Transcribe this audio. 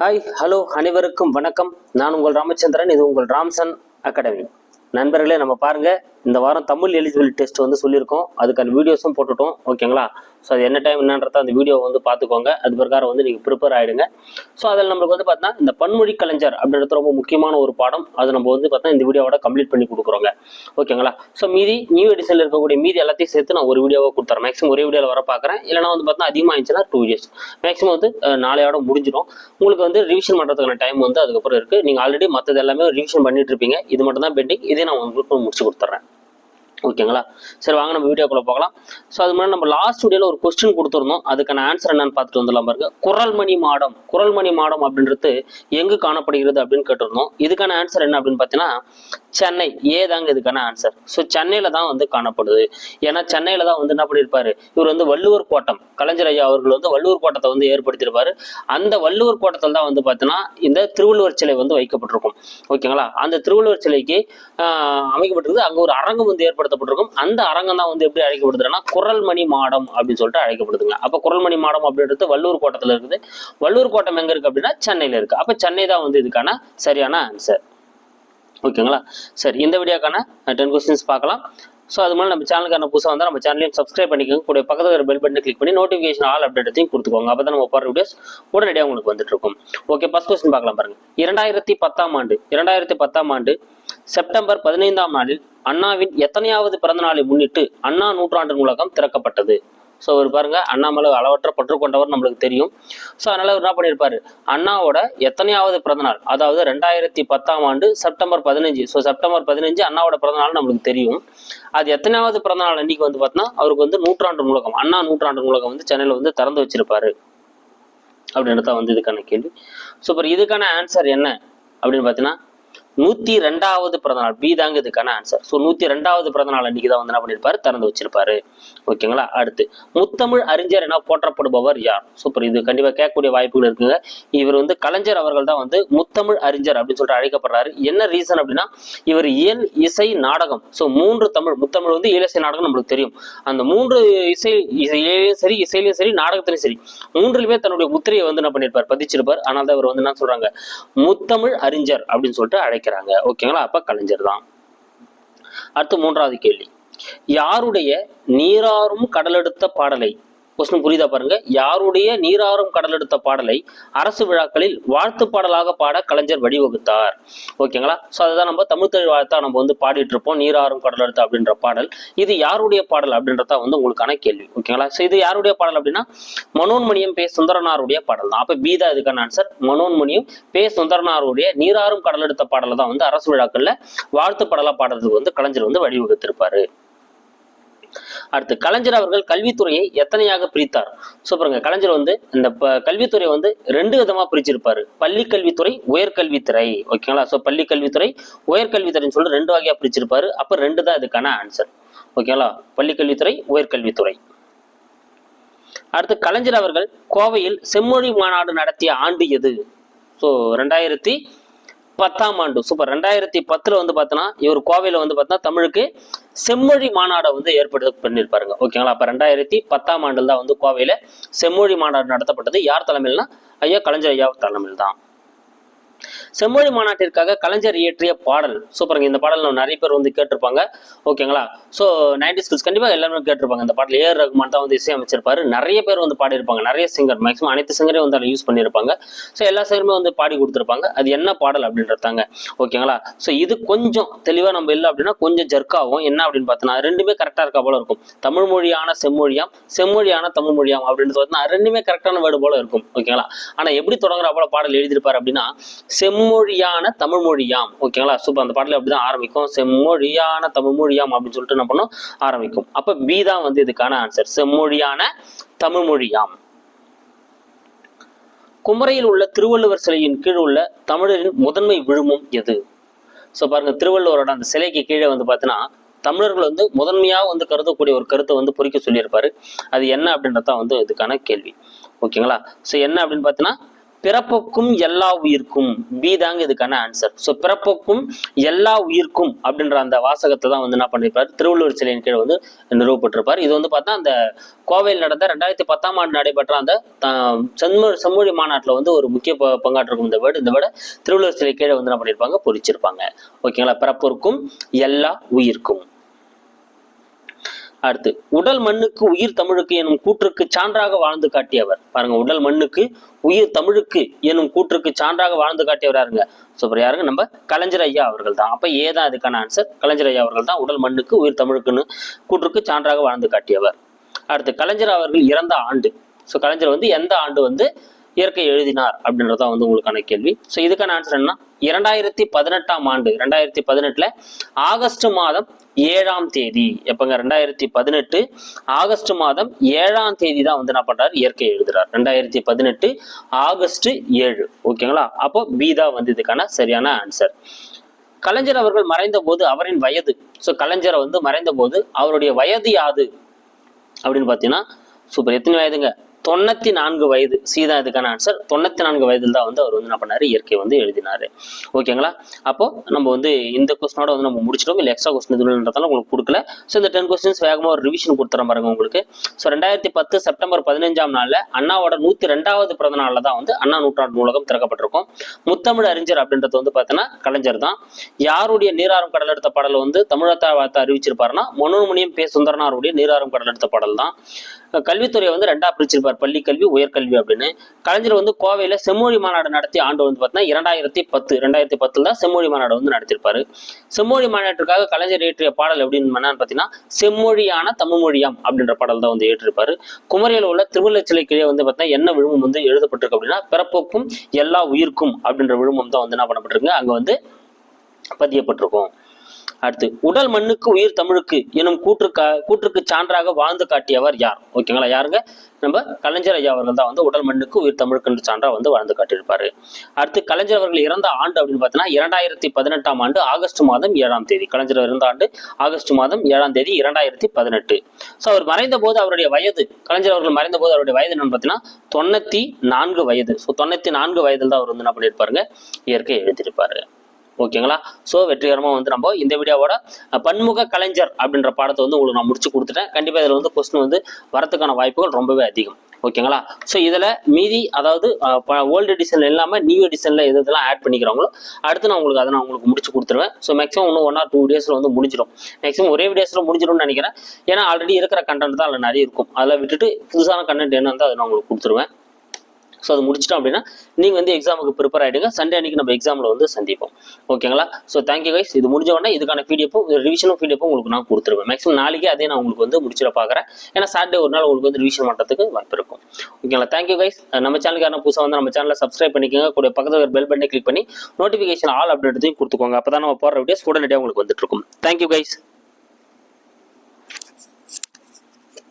Hi hello அனைவருக்கும் வணக்கம். நான் உங்கள் ராமச்சந்திரன் இது உங்கள் ராம்சன் அகாடமி. நண்பர்களே நம்ம பாருங்க இந்த வாரம் தமிழ் எலிஜிபிலிட்டி டெஸ்ட் வந்து சொல்லியிருக்கோம். அதுக்கான வீடியோஸும் போட்டுட்டோம் ஓகேங்களா ஸோ அது என்ன டைம் என்னன்றத அந்த வீடியோ வந்து பார்த்துக்கோங்க. அது பிரகாரம் வந்து நீங்கள் ப்ரிப்பேர் ஆகிடுங்க ஸோ அதில் நம்மளுக்கு வந்து பார்த்தா இந்த பன்மொழி கலைஞர் அப்படின்றது ரொம்ப முக்கியமான ஒரு பாடம். அது நம்ம வந்து பார்த்தா இந்த வீடியோவோட கம்ப்ளீட் பண்ணி கொடுக்குறோங்க. ஓகேங்களா? ஸோ மீதி நியூ எடிஷனில் இருக்கக்கூடிய மீதி எல்லாத்தையும் சேர்த்து நான் ஒரு வீடியோவாக கொடுத்துறேன். மேக்ஸிமம் ஒரே வீடியோவில் வர பார்க்குறேன். இல்லைனா வந்து பார்த்தீங்கன்னா அதிகமாக இருந்துச்சுன்னா டூ இயர்ஸ் மேக்ஸிமம் வந்து நாளையோட முடிஞ்சிடும். உங்களுக்கு வந்து ரிவிஷன் பண்ணுறதுக்கான டைம் வந்து அதுக்கப்புறம் இருக்குது நீங்கள் ஆல்ரெடி மற்றது எல்லாமே ரிவிஷன் பண்ணிட்டு இருப்பீங்க. இது மட்டும் தான் பெண்டிங் இதே நான் உங்களுக்கு முடிச்சு கொடுத்துட்றேன் ஓகேங்களா சரி வாங்க நம்ம வீடியோக்குள்ள போகலாம். ஸோ அது மாதிரி நம்ம லாஸ்ட் வீடியோவில் ஒரு கொஸ்டின் கொடுத்துருந்தோம். அதுக்கான ஆன்சர் என்னன்னு பார்த்துட்டு வந்துடலாம் பாருங்க. குரல்மணி மாடம். குரல்மணி மாடம் அப்படின்றது எங்கு காணப்படுகிறது அப்படின்னு கேட்டிருந்தோம். இதுக்கான ஆன்சர் என்ன அப்படின்னு பார்த்தீங்கன்னா சென்னை ஏ தாங்க இதுக்கான ஆன்சர் ஸோ சென்னையில் தான் வந்து காணப்படுது. ஏன்னா சென்னையில் தான் வந்து என்ன பண்ணியிருப்பாரு? இவர் வந்து வள்ளுவர் கோட்டம் கலைஞர் ஐயா அவர்கள் வந்து வள்ளுவர் கோட்டத்தை வந்து ஏற்படுத்தியிருப்பாரு. அந்த வள்ளுவர் கோட்டத்தில் தான் வந்து பார்த்தீங்கன்னா இந்த திருவள்ளுவர் சிலை வந்து வைக்கப்பட்டிருக்கும். ஓகேங்களா? அந்த திருவள்ளுவர் சிலைக்கு அமைக்கப்பட்டிருக்கு அங்கே ஒரு அரங்கம் வந்து ஏற்படுத்தப்பட்டிருக்கும். அந்த அரங்கம் தான் வந்து எப்படி அழைக்கப்படுதுன்னா குரல்மணி மாடம் அப்படின்னு சொல்லிட்டு அழைக்கப்படுதுங்க. அப்போ குரல்மணி மாடம் அப்படின்றது வள்ளுவர் கோட்டத்தில் இருக்குது. வள்ளுவர் கோட்டம் எங்கே இருக்குது அப்படின்னா சென்னையில் இருக்குது அப்போ சென்னை தான் வந்து இதுக்கான சரியான ஆன்சர் ஓகேங்களா சரி இந்த வீடியோக்கான டென் கொஸ்டின்ஸ் பார்க்கலாம். ஸோ அது மாதிரி நம்ம சேனலுக்கான புதுசாக வந்தால் நம்ம சேனலையும் சப்ஸ்கிரைப் பண்ணிக்கோங்க. கூட பக்கத்தில் இருக்கிற பெல் பட்டனை கிளிக் பண்ணி நோட்டிஃபிகேஷன் ஆல் அப்டேட்டையும் கொடுத்துக்கோங்க. அப்போ தான் நம்ம போகிற வீடியோஸ் உடனடியாக உங்களுக்கு வந்துட்டு இருக்கும். ஓகே ஃபஸ்ட் கொஸ்டின் பார்க்கலாம் பாருங்க. இரண்டாயிரத்தி பத்தாம் ஆண்டு இரண்டாயிரத்தி பத்தாம் ஆண்டு செப்டம்பர் பதினைந்தாம் நாளில் அண்ணாவின் எத்தனையாவது பிறந்த நாளை முன்னிட்டு அண்ணா நூற்றாண்டு நூலகம் திறக்கப்பட்டது? ஸோ அவர் பாருங்க அண்ணாமலை அளவற்ற பற்று கொண்டவர் நம்மளுக்கு தெரியும். ஸோ அதனால அவர் என்ன பண்ணியிருப்பாரு அண்ணாவோட எத்தனையாவது பிறந்தநாள் அதாவது ரெண்டாயிரத்தி பத்தாம் ஆண்டு செப்டம்பர் பதினஞ்சு. ஸோ செப்டம்பர் பதினஞ்சு அண்ணாவோட பிறந்தநாள் நம்மளுக்கு தெரியும். அது எத்தனையாவது பிறந்தநாள் அன்னைக்கு வந்து பார்த்தோன்னா அவருக்கு வந்து நூற்றாண்டு நூலகம் அண்ணா நூற்றாண்டு நூலகம் வந்து சென்னையில் வந்து திறந்து வச்சிருப்பாரு. அப்படின்றத வந்து இதுக்கான கேள்வி. ஸோ இப்போ இதுக்கான ஆன்சர் என்ன? அப்படின்னு பார்த்தீங்கன்னா நூத்தி ரெண்டாவது பிறந்தநாள். பி தாங்க இதுக்கான ஆன்சர் ஸோ நூத்தி ரெண்டாவது பிறந்தநாள் அன்னைக்கு தான் வந்து என்ன பண்ணியிருப்பாரு திறந்து வச்சிருப்பாரு. ஓகேங்களா அடுத்து முத்தமிழ் அறிஞர் என போற்றப்படுபவர் யார்? சூப்பர் இது கண்டிப்பா கேட்கக்கூடிய வாய்ப்புகள் இருக்குங்க. இவர் வந்து கலைஞர் அவர்கள் தான் வந்து முத்தமிழ் அறிஞர் அப்படின்னு சொல்லிட்டு அழைக்கப்படுறாரு. என்ன ரீசன் அப்படின்னா இவர் இயல் இசை நாடகம். ஸோ மூன்று தமிழ் முத்தமிழ் வந்து இயலிசை நாடகம் நம்மளுக்கு தெரியும். அந்த மூன்று இசை இசையிலையும் சரி இசையிலையும் சரி நாடகத்திலையும் சரி மூன்றிலுமே தன்னுடைய முத்திரையை வந்து என்ன பண்ணியிருப்பார் பதிச்சிருப்பார். ஆனால் தான் இவர் வந்து என்ன சொல்றாங்க? முத்தமிழ் அறிஞர் அப்படின்னு சொல்லிட்டு அழைக்கிறாங்க ஓகேங்களா? அப்ப கலைஞர் தான். அடுத்து மூன்றாவது கேள்வி. யாருடைய நீராறும் கடலெடுத்த பாடலை கொஸ்டின் புரியுதா பாருங்க. யாருடைய நீராறும் கடலெடுத்த பாடலை அரசு விழாக்களில் வாழ்த்து பாடலாக பாட கலைஞர் வழிவகுத்தார். ஓகேங்களா? ஸோ அதுதான் நம்ம தமிழ் தமிழ் வாழ்த்தா நம்ம வந்து பாடிட்டு இருப்போம். நீராறும் கடலெடுத்த அப்படின்ற பாடல். இது யாருடைய பாடல் அப்படின்றத வந்து உங்களுக்கான கேள்வி. ஓகேங்களா? ஸோ இது யாருடைய பாடல் அப்படின்னா மனோன்மணியம் பே சுந்தரனாருடைய பாடல் தான். அப்போ பீதா இதுக்கான ஆன்சர் மனோன்மணியம் பே சுந்தரனாருடைய நீராறும் கடலெடுத்த பாடலை தான் வந்து அரசு விழாக்களில் வாழ்த்து பாடலாக பாடுறதுக்கு வந்து கலைஞர் வந்து வழிவகுத்திருப்பாரு. அடுத்து கலைஞர் அவர்கள் கல்வித்துறையை எத்தனையாக பிரித்தார்? சூப்பருங்க கலைஞர் வந்து இந்த கல்வித்துறை வந்து ரெண்டு விதமா பிரிச்சிருப்பாரு. பள்ளி கல்வித்துறை உயர்கல்வித்துறை. ஓகேங்களா ஸோ பள்ளி கல்வித்துறை உயர்கல்வித்துறைன்னு சொல்லிட்டு ரெண்டு வகையா பிரிச்சிருப்பாரு. அப்ப ரெண்டு தான் இதுக்கான ஆன்சர் ஓகேங்களா பள்ளி கல்வித்துறை உயர்கல்வித்துறை. அடுத்து கலைஞர் அவர்கள் கோவையில் செம்மொழி மாநாடு நடத்திய ஆண்டு எது? ஸோ ரெண்டாயிரத்தி பத்தாம் ஆண்டு சூப்பர் ரெண்டாயிரத்தி பத்துல வந்து பார்த்தோன்னா இவர் கோவையில் வந்து பார்த்தோன்னா தமிழுக்கு செம்மொழி மாநாடை வந்து ஏற்படுத்த பண்ணியிருப்பாருங்க ஓகேங்களா அப்போ ரெண்டாயிரத்தி பத்தாம் ஆண்டில் தான் வந்து கோவையில் செம்மொழி மாநாடு நடத்தப்பட்டது. யார் தலைமையில்னா? ஐயா கலைஞர் ஐயா தலைமையில் தான் செம்மொழி மாநாட்டிற்காக கலைஞர் இயற்றிய பாடல். சூப்பருங்க இந்த பாடல் நிறைய பேர் வந்து கேட்டிருப்பாங்க. ஓகேங்களா ஸோ நைன்டி ஸ்கில்ஸ் கண்டிப்பாக எல்லாருமே கேட்டிருப்பாங்க. இந்த பாடல் ஏஆர் ரகுமான் தான் வந்து இசையமைச்சிருப்பாரு. நிறைய பேர் வந்து பாடியிருப்பாங்க. நிறைய சிங்கர் மேக்ஸிமம் அனைத்து சிங்கரையும் வந்து அதில் யூஸ் பண்ணியிருப்பாங்க. ஸோ எல்லா சிங்கருமே வந்து பாடி கொடுத்துருப்பாங்க. அது என்ன பாடல் அப்படின்றதாங்க. ஓகேங்களா ஸோ இது கொஞ்சம் தெளிவாக நம்ம இல்லை அப்படின்னா கொஞ்சம் ஜர்க்காகும் என்ன அப்படின்னு பார்த்தோன்னா ரெண்டுமே கரெக்டாக இருக்கா போல இருக்கும். தமிழ் மொழியான செம்மொழியாம் செம்மொழியான தமிழ் மொழியாம் அப்படின்றது பார்த்தீங்கன்னா ரெண்டுமே கரெக்டான வேர்டு போல இருக்கும். ஓகேங்களா ஆனால் எப்படி தொடங்குற போல பாடல் எழுதியிருப்பார் அப்படின்னா செம்மொழியான தமிழ்மொழியாம் ஓகேங்களா சூப்பர் அந்த பாடல் அப்படிதான் ஆரம்பிக்கும். செம்மொழியான தமிழ்மொழியாம் அப்படின்னு சொல்லிட்டு என்ன பண்ணும்? ஆரம்பிக்கும். அப்ப பி தான் வந்து இதுக்கான ஆன்சர் செம்மொழியான தமிழ்மொழியாம் குமரையில் உள்ள திருவள்ளுவர் சிலையின் கீழ் உள்ள தமிழரின் முதன்மை விழுமம் எது? ஸோ பாருங்க திருவள்ளுவரோட அந்த சிலைக்கு கீழே வந்து பார்த்தீங்கன்னா தமிழர்கள் வந்து முதன்மையாக வந்து கருதக்கூடிய ஒரு கருத்தை வந்து பொறிக்க சொல்லியிருப்பாரு. அது என்ன அப்படின்றதான் வந்து இதுக்கான கேள்வி. ஓகேங்களா ஸோ என்ன அப்படின்னு பார்த்தீங்கன்னா பிறப்புக்கும் எல்லா உயிர்க்கும். பி தாங்க இதுக்கான ஆன்சர் ஸோ பிறப்புக்கும் எல்லா உயிர்க்கும் அப்படின்ற அந்த வாசகத்தை தான் வந்து என்ன பண்ணியிருப்பார் திருவள்ளுவர் சிலையின் கீழே வந்து நிறுவப்பட்டிருப்பார். இது வந்து பார்த்தா அந்த கோவையில் நடந்த ரெண்டாயிரத்தி பத்தாம் ஆண்டு நடைபெற்ற அந்த த- செம்மொழி செம்மொழி மாநாட்டில் வந்து ஒரு முக்கிய ப- பங்காற்றிருக்கும் இந்த வேர்டு. இந்த வேர்டை திருவள்ளுவர் சிலை கீழே வந்து என்ன பண்ணியிருப்பாங்க பொறிச்சிருப்பாங்க. ஓகேங்களா? பிறப்பிற்கும் எல்லா உயிர்க்கும். அடுத்து உடல் மண்ணுக்கு உயிர் தமிழுக்கு எனும் கூற்றுக்கு சான்றாக வாழ்ந்து காட்டியவர். பாருங்க உடல் மண்ணுக்கு உயிர் தமிழுக்கு எனும் கூற்றுக்கு சான்றாக வாழ்ந்து காட்டியவராருங்க சூப்பர் யாருங்க? நம்ம கலைஞர் ஐயா அவர்கள் தான் அப்ப ஏதான் அதுக்கான ஆன்சர் கலைஞர் ஐயா அவர்கள் தான் உடல் மண்ணுக்கு உயிர் தமிழுக்குன்னு கூற்றுக்கு சான்றாக வாழ்ந்து காட்டியவர். அடுத்து கலைஞர் அவர்கள் இறந்த ஆண்டு. ஸோ கலைஞர் வந்து எந்த ஆண்டு வந்து இயற்கை எழுதினார் அப்படின்றதான் வந்து உங்களுக்கான கேள்வி. ஸோ இதுக்கான ஆன்சர் என்ன இரண்டாயிரத்தி பதினெட்டாம் ஆண்டு ரெண்டாயிரத்தி பதினெட்டுல ஆகஸ்ட் மாதம் ஏழாம் தேதி. எப்பங்க? ரெண்டாயிரத்தி பதினெட்டு ஆகஸ்ட் மாதம் ஏழாம் தேதி தான் வந்து என்ன பண்றாரு? இயற்கை எழுதுறார். ரெண்டாயிரத்தி பதினெட்டு ஆகஸ்ட் ஏழு. ஓகேங்களா? அப்போ பி தான் வந்து இதுக்கான சரியான ஆன்சர் கலைஞர் அவர்கள் மறைந்த போது அவரின் வயது. ஸோ கலைஞரை வந்து மறைந்த போது அவருடைய வயது யாது? அப்படின்னு பார்த்தீங்கன்னா சூப்பர் எத்தனை வயதுங்க? தொண்ணூத்தி நான்கு வயது சீதா இதுக்கான ஆன்சர் தொண்ணூத்தி நான்கு வயதில் தான் வந்து அவர் வந்து என்ன பண்ணாரு? இயற்கை வந்து எழுதினாரு. ஓகேங்களா அப்போ நம்ம வந்து இந்த கொஸ்டினோட வந்து நம்ம முடிச்சிட்டோம். இல்லை எக்ஸ்ட்ரா கொஸ்டின் இதுன்றதால உங்களுக்கு கொடுக்கல. ஸோ இந்த டென் கொஸ்டின்ஸ் வேகமாக ஒரு ரிவிஷன் கொடுத்துறேன் பாருங்க உங்களுக்கு. ஸோ ரெண்டாயிரத்தி பத்து செப்டம்பர் பதினஞ்சாம் நாளில் அண்ணாவோட நூற்றி ரெண்டாவது பிறந்த நாளில் தான் வந்து அண்ணா நூற்றாண்டு நூலகம் திறக்கப்பட்டிருக்கும். முத்தமிழ் அறிஞர் அப்படின்றது வந்து பார்த்தீங்கன்னா கலைஞர் தான். யாருடைய நீராறும் கடல் எடுத்த பாடல் வந்து தமிழத்தா வார்த்தை அறிவிச்சிருப்பாருன்னா மனோன்மணியம் பே சுந்தரனாருடைய நீராறும் கடல் எடுத்த பாடல் தான். கல்வித்துறையை வந்து ரெண்டா பிரிச்சிருப்பார். பள்ளி கல்வி உயர்கல்வி அப்படின்னு. கலைஞர் வந்து கோவையில செம்மொழி மாநாடு நடத்திய ஆண்டு வந்து பார்த்தீங்கன்னா இரண்டாயிரத்தி பத்து ரெண்டாயிரத்தி பத்துல தான் செம்மொழி மாநாடு வந்து நடத்திருப்பாரு. செம்மொழி மாநாட்டிற்காக கலைஞர் இயற்றிய பாடல் எப்படின்னு என்னன்னு பார்த்தீங்கன்னா செம்மொழியான தமிழ்மொழியாம் அப்படின்ற பாடல் தான் வந்து ஏற்றிருப்பாரு குமரியில் உள்ள திருவள்ளச்சிலை கீழே வந்து பார்த்தீங்கன்னா என்ன விழுமம் வந்து எழுதப்பட்டிருக்கு அப்படின்னா பிறப்புக்கும் எல்லா உயிர்க்கும் அப்படின்ற விழுமம் தான் வந்து என்ன பண்ணப்பட்டிருக்கு அங்க வந்து பதியப்பட்டிருக்கும். அடுத்து உடல் மண்ணுக்கு உயிர் தமிழுக்கு எனும் கூற்றுக்கா கூற்றுக்கு சான்றாக வாழ்ந்து காட்டியவர் யார்? ஓகேங்களா யாருங்க? நம்ம கலைஞர் ஐயா அவர்கள் தான் வந்து உடல் மண்ணுக்கு உயிர் தமிழுக்கு சான்றா வந்து வாழ்ந்து காட்டியிருப்பாரு. அடுத்து கலைஞர் அவர்கள் இறந்த ஆண்டு அப்படின்னு பார்த்தீங்கன்னா இரண்டாயிரத்தி பதினெட்டாம் ஆண்டு ஆகஸ்ட் மாதம் ஏழாம் தேதி. கலைஞர் இறந்த ஆண்டு ஆகஸ்ட் மாதம் ஏழாம் தேதி இரண்டாயிரத்தி பதினெட்டு. ஸோ அவர் மறைந்த போது அவருடைய வயது கலைஞர் அவர்கள் மறைந்த போது அவருடைய வயது என்னன்னு பார்த்தீங்கன்னா தொண்ணூத்தி நான்கு வயது. ஸோ தொண்ணூத்தி நான்கு வயதில் தான் அவர் வந்து என்ன பண்ணியிருப்பாருங்க? இயற்கை எழுதியிருப்பாரு ஓகேங்களா? ஸோ வெற்றிகரமாக வந்து நம்ம இந்த வீடியோவோட பன்முக கலைஞர் அப்படின்ற பாடத்தை வந்து உங்களுக்கு நான் முடிச்சு கொடுத்துட்டேன். கண்டிப்பாக இதில் வந்து கொஸ்டின் வந்து வரதுக்கான வாய்ப்புகள் ரொம்பவே அதிகம். ஓகேங்களா? ஸோ இதில் மீதி அதாவது ஓல்டு எடிஷன் இல்லாமல் நியூ எடிஷனில் எது இதெல்லாம் ஆட் பண்ணிக்கிறாங்களோ அடுத்து நான் உங்களுக்கு அதை நான் உங்களுக்கு முடிச்சு கொடுத்துருவேன். ஸோ மேக்ஸிமம் இன்னும் ஒன் ஆர் டூ டேஸில் வந்து முடிஞ்சிடும். மேக்ஸிமம் ஒரே டேஸில் முடிஞ்சிடும்னு நினைக்கிறேன். ஏன்னா ஆல்ரெடி இருக்கிற கண்டென்ட் தான் அதில் நிறைய இருக்கும். அதில் விட்டுட்டு புதுசான கண்டென்ட் என்ன வந்து அதை நான் உங்களுக்கு கொடுத்துருவேன். ஸோ அது முடிச்சிட்டோம் அப்படின்னா நீங்கள் வந்து எக்ஸாமுக்கு ப்ரிப்பேர் ஆகிடுங்க சண்டே அன்னைக்கு நம்ம எக்ஸாமில் வந்து சந்திப்போம். ஓகேங்களா ஸோ தேங்க்யூ கைஸ் இது முடிஞ்ச உடனே இதுக்கான பிடிஎஃப்பும் ரிவிஷனும் பிடிஎஃப்பும் உங்களுக்கு நான் கொடுத்துருவேன். மேக்ஸிமம் நாளைக்கே அதே நான் உங்களுக்கு வந்து முடிச்சிட பார்க்குறேன் ஏன்னா சாட்டர்டே ஒரு நாள் உங்களுக்கு வந்து ரிவிஷன் பண்ணுறதுக்கு வாய்ப்பு இருக்கும். ஓகேங்களா தேங்க்யூ கைஸ் நம்ம சேனலுக்கான புதுசாக வந்து நம்ம சேனலில் சப்ஸ்கிரைப் பண்ணிக்கோங்க. கூட பக்கத்தில் பெல் பட்டனை கிளிக் பண்ணி நோட்டிஃபிகேஷன் ஆல் அப்டேட்டையும் கொடுத்துக்கோங்க. அப்போ தான் நம்ம போடுற வீடியோஸ் உடனடியாக உங்களுக்கு வந்துட்டு இருக்கும். Thank you guys